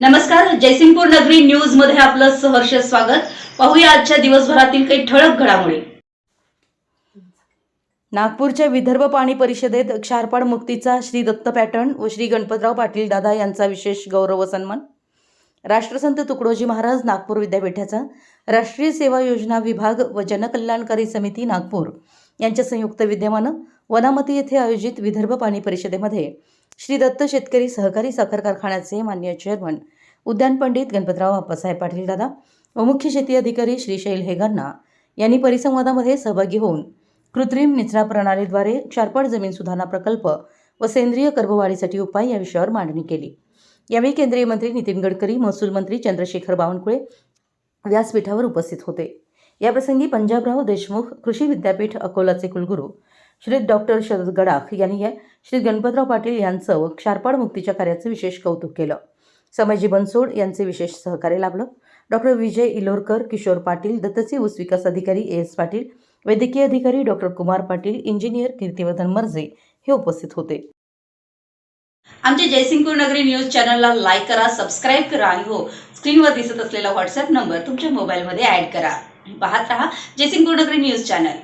नमस्कार जयसिंगपूर नगरी न्यूजमध्ये आपलं सहर्ष स्वागत. पाहूया आजच्या दिवसभरातील काही ठळक घडामोडी. नागपूरच्या विदर्भ पाणी परिषदेत क्षारपाड मुक्तीचा श्री दत्त पॅटर्न व श्री गणपतराव पाटील दादा यांचा विशेष गौरव व सन्मान. राष्ट्रसंत तुकडोजी महाराज नागपूर विद्यापीठाचा राष्ट्रीय सेवा योजना विभाग व जनकल्याणकारी समिती नागपूर यांच्या संयुक्त विद्यमानं वनामती येथे आयोजित विदर्भ पाणी परिषदेमध्ये श्री दत्त शेतकरी सहकारी साखर कारखान्याचे मान्य चेअरमन उद्यान पंडित गणपतराव अप्पासाहेब पाटील दादा व मुख्य शेती अधिकारी श्री शैल हेगांना यांनी परिसंवादामध्ये सहभागी होऊन कृत्रिम निचरा प्रणालीद्वारे क्षारपड जमीन सुधारणा प्रकल्प व सेंद्रिय कर्बवाढीसाठी उपाय या विषयावर मांडणी केली. यावेळी केंद्रीय मंत्री नितीन गडकरी महसूल मंत्री चंद्रशेखर बावनकुळे व्यासपीठावर उपस्थित होते. याप्रसंगी पंजाबराव देशमुख कृषी विद्यापीठ अकोलाचे कुलगुरू श्री डॉक्टर शरद गडाख यांनी या श्री गणपतराव पाटील यांचं व क्षारपाड मुक्तीच्या कार्याचं विशेष कौतुक केलं. समयजी बनसोड यांचे विशेष सहकार्य लाभलं. डॉक्टर विजय इलोरकर किशोर पाटील दत्तचे ऊस विकास अधिकारी ए एस पाटील वैद्यकीय अधिकारी डॉक्टर कुमार पाटील इंजिनियर कीर्तिवर्धन मर्जे हे उपस्थित होते. आमच्या जयसिंगपूर नगरी न्यूज चॅनलला लाईक करा सबस्क्राईब करा आणि हो स्क्रीनवर दिसत असलेला व्हॉट्सअप नंबर तुमच्या मोबाईलमध्ये ऍड करा. पाहत राहा जयसिंगपूर नगरी न्यूज चॅनल.